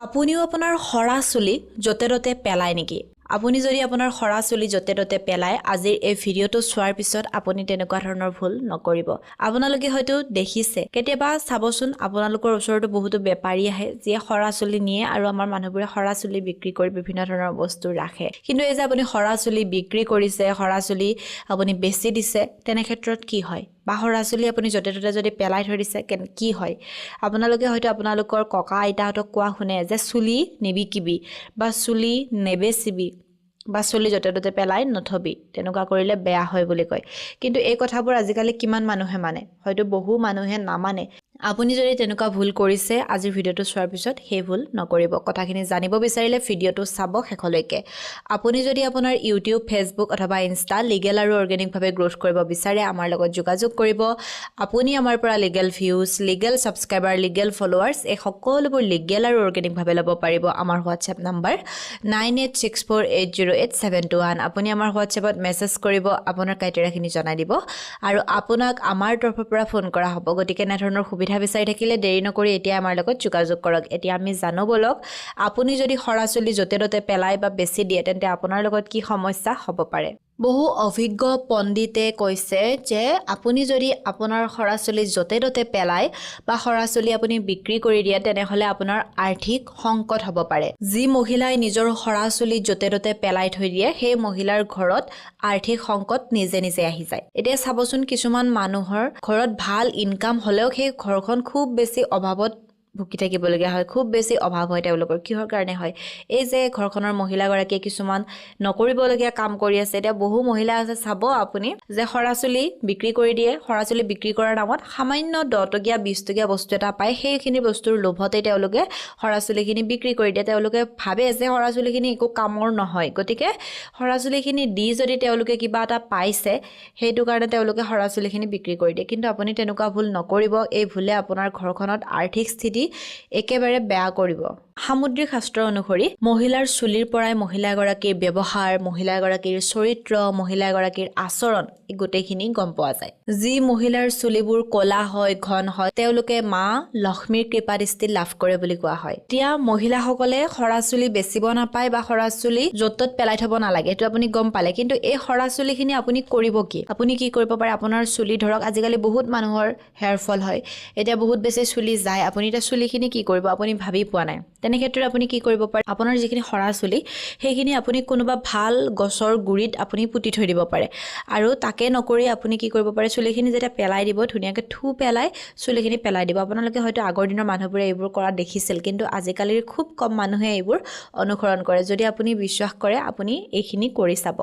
আপুনিও আপোনাৰ সৰা চুলি য'তে ত'তে পেলায় নেকি? আপুনি যদি আপোনাৰ সৰা চুলি য'তে ত'তে পেলায়, আজিৰ এই ভিডিঅ'টো চোৱাৰ পিছত আপুনি তেনেকুৱা ধৰণৰ ভুল নকৰিব। আপোনালোকে হয়তো দেখিছে। কেতিয়াবা চাবচোন, আপোনালোকৰ ওচৰতো বহুতো বেপাৰী আহে, যিয়ে সৰা চুলি নিয়ে আৰু আমাৰ মানুহবোৰে সৰা চুলি বিক্ৰী কৰি বিভিন্ন ধৰণৰ বস্তু ৰাখে। কিন্তু এই যে আপুনি সৰা চুলি বিক্ৰী কৰিছে, সৰা চুলি আপুনি বেছি দিছে, তেনে ক্ষেত্ৰত কি হয়? বা সৰা চুলি আপুনি য'তে ত'তে যদি পেলাই থৈ দিছে কেন কি হয়? আপোনালোকে হয়তো আপোনালোকৰ ককা আইতাহঁতক কোৱা শুনে যে চুলি নিবিকিবি বা চুলি নেবেচিবি বা চুলি য'তে ত'তে পেলাই নথবি তেনেকুৱা কৰিলে বেয়া হয় বুলি কয়। কিন্তু এই কথাবোৰ আজিকালি কিমান মানুহে মানে? হয়তো বহু মানুহে নামানে। আপুনি যদি তেনেকুৱা ভুল কৰিছে আজিৰ ভিডিঅ'টো চোৱাৰ পিছত সেই ভুল নকৰিব। কথাখিনি জানিব বিচাৰিলে ভিডিঅ'টো চাব শেষলৈকে। আপুনি যদি আপোনাৰ ইউটিউব ফেচবুক অথবা ইনষ্টা লিগেল আৰু অৰ্গেনিকভাৱে গ্ৰ'থ কৰিব বিচাৰে আমাৰ লগত যোগাযোগ কৰিব। আপুনি আমাৰ পৰা legal views legal subscriber legal followers এই সকলোবোৰ লিগেল আৰু অৰ্গেনিকভাৱে ল'ব পাৰিব। আমাৰ WhatsApp number nine eight six four eight zero' eight seven two one আপুনি আমাৰ হোৱাটছএপত মেছেজ কৰিব আপোনাৰ ক্ৰাইটেৰিয়াখিনি জনাই দিব। আৰু আপোনাক আমাৰ তৰফৰ পৰা ফোন কৰা হ'ব। গতিকে এনেধৰণৰ সুবিধা বিচাৰি থাকিলে দেৰি নকৰি এতিয়া আমাৰ লগত যোগাযোগ কৰক। এতিয়া আমি জানো ব'লক আপুনি যদি সৰা চুলি য'তে ত'তে পেলাই বা বেছি দিয়ে তেন্তে আপোনাৰ লগত কি সমস্যা হ'ব পাৰে? বহু অভিজ্ঞ পণ্ডিতে কৈছে যে আপুনি যদি আপোনাৰ সৰা চুলি য'তে ত'তে পেলায় বা সৰা চুলি আপুনি বিক্ৰী কৰি দিয়ে তেনেহ'লে আপোনাৰ আৰ্থিক সংকট হ'ব পাৰে। যি মহিলাই নিজৰ সৰা চুলি য'তে ত'তে পেলাই থৈ দিয়ে সেই মহিলাৰ ঘৰত আৰ্থিক সংকট নিজে নিজে আহি যায়। এতিয়া চাবচোন কিছুমান মানুহৰ ঘৰত ভাল ইনকাম হ'লেও সেই ঘৰখন খুব বেছি অভাৱত ভুগি থাকিবলগীয়া হয়। খুব বেছি অভাৱ হয় তেওঁলোকৰ। কিহৰ কাৰণে হয়? এই যে ঘৰখনৰ মহিলাগৰাকীয়ে কিছুমান নকৰিবলগীয়া কাম কৰি আছে। এতিয়া বহু মহিলা আছে চাব আপুনি যে সৰা চুলি বিক্ৰী কৰি দিয়ে সৰা চুলি বিক্ৰী কৰাৰ নামত সামান্য দহ টকীয়া বিছ টকীয়া বস্তু এটা পায়। সেইখিনি বস্তুৰ লোভতে তেওঁলোকে সৰা চুলিখিনি বিক্ৰী কৰি দিয়ে। তেওঁলোকে ভাবে যে সৰা চুলিখিনি একো কামৰ নহয়। গতিকে সৰা চুলিখিনি দি যদি তেওঁলোকে কিবা এটা পাইছে সেইটো কাৰণে তেওঁলোকে সৰা চুলিখিনি বিক্ৰী কৰি দিয়ে। কিন্তু আপুনি তেনেকুৱা ভুল নকৰিব। এই ভুলে আপোনাৰ ঘৰখনত আৰ্থিক স্থিতি একেবাৰে বেয়া কৰিব। সামুদ্ৰিক শাস্ত্ৰ অনুসৰি, মহিলাৰ চুলিৰ পৰাই মহিলাগৰাকীৰ ব্যৱহাৰ, মহিলাগৰাকীৰ চৰিত্ৰ, মহিলাগৰাকীৰ আচৰণ, এই গোটেইখিনি গম পোৱা যায়। যি মহিলাৰ চুলিবোৰ ক'লা হয়, ঘন হয়, তেওঁলোকে মা লক্ষ্মীৰ কৃপা দৃষ্টি লাভ কৰে বুলি কোৱা হয়। এতিয়া মহিলাসকলে সৰা চুলি বেচিব নাপায় বা সৰা চুলি য'ত ত'ত পেলাই থ'ব নালাগে সেইটো আপুনি গম পালে। কিন্তু এই সৰা চুলিখিনি আপুনি কৰিব কি? আপুনি কি কৰিব পাৰে? আপোনাৰ চুলি ধৰক, আজিকালি বহুত মানুহৰ হেয়াৰ ফল হয়। এতিয়া বহুত বেছি চুলি যায়, আপুনি এতিয়া চুলিখিনি কি কৰিব আপুনি ভাবি পোৱা নাই। তেনে ক্ষেত্ৰত আপুনি কি কৰিব পাৰে? আপোনাৰ যিখিনি সৰা চুলি সেইখিনি আপুনি কোনোবা ভাল গছৰ গুৰিত আপুনি পুতি থৈ দিব পাৰে। আৰু তাকে নকৰি আপুনি কি কৰিব পাৰে? চুলিখিনি যেতিয়া পেলাই দিব ধুনীয়াকৈ থু পেলাই চুলিখিনি পেলাই দিব। আপোনালোকে হয়তো আগৰ দিনৰ মানুহবোৰে এইবোৰ কৰা দেখিছিল কিন্তু আজিকালিৰ খুব কম মানুহে এইবোৰ অনুসৰণ কৰে। যদি আপুনি বিশ্বাস কৰে আপুনি এইখিনি কৰি চাব।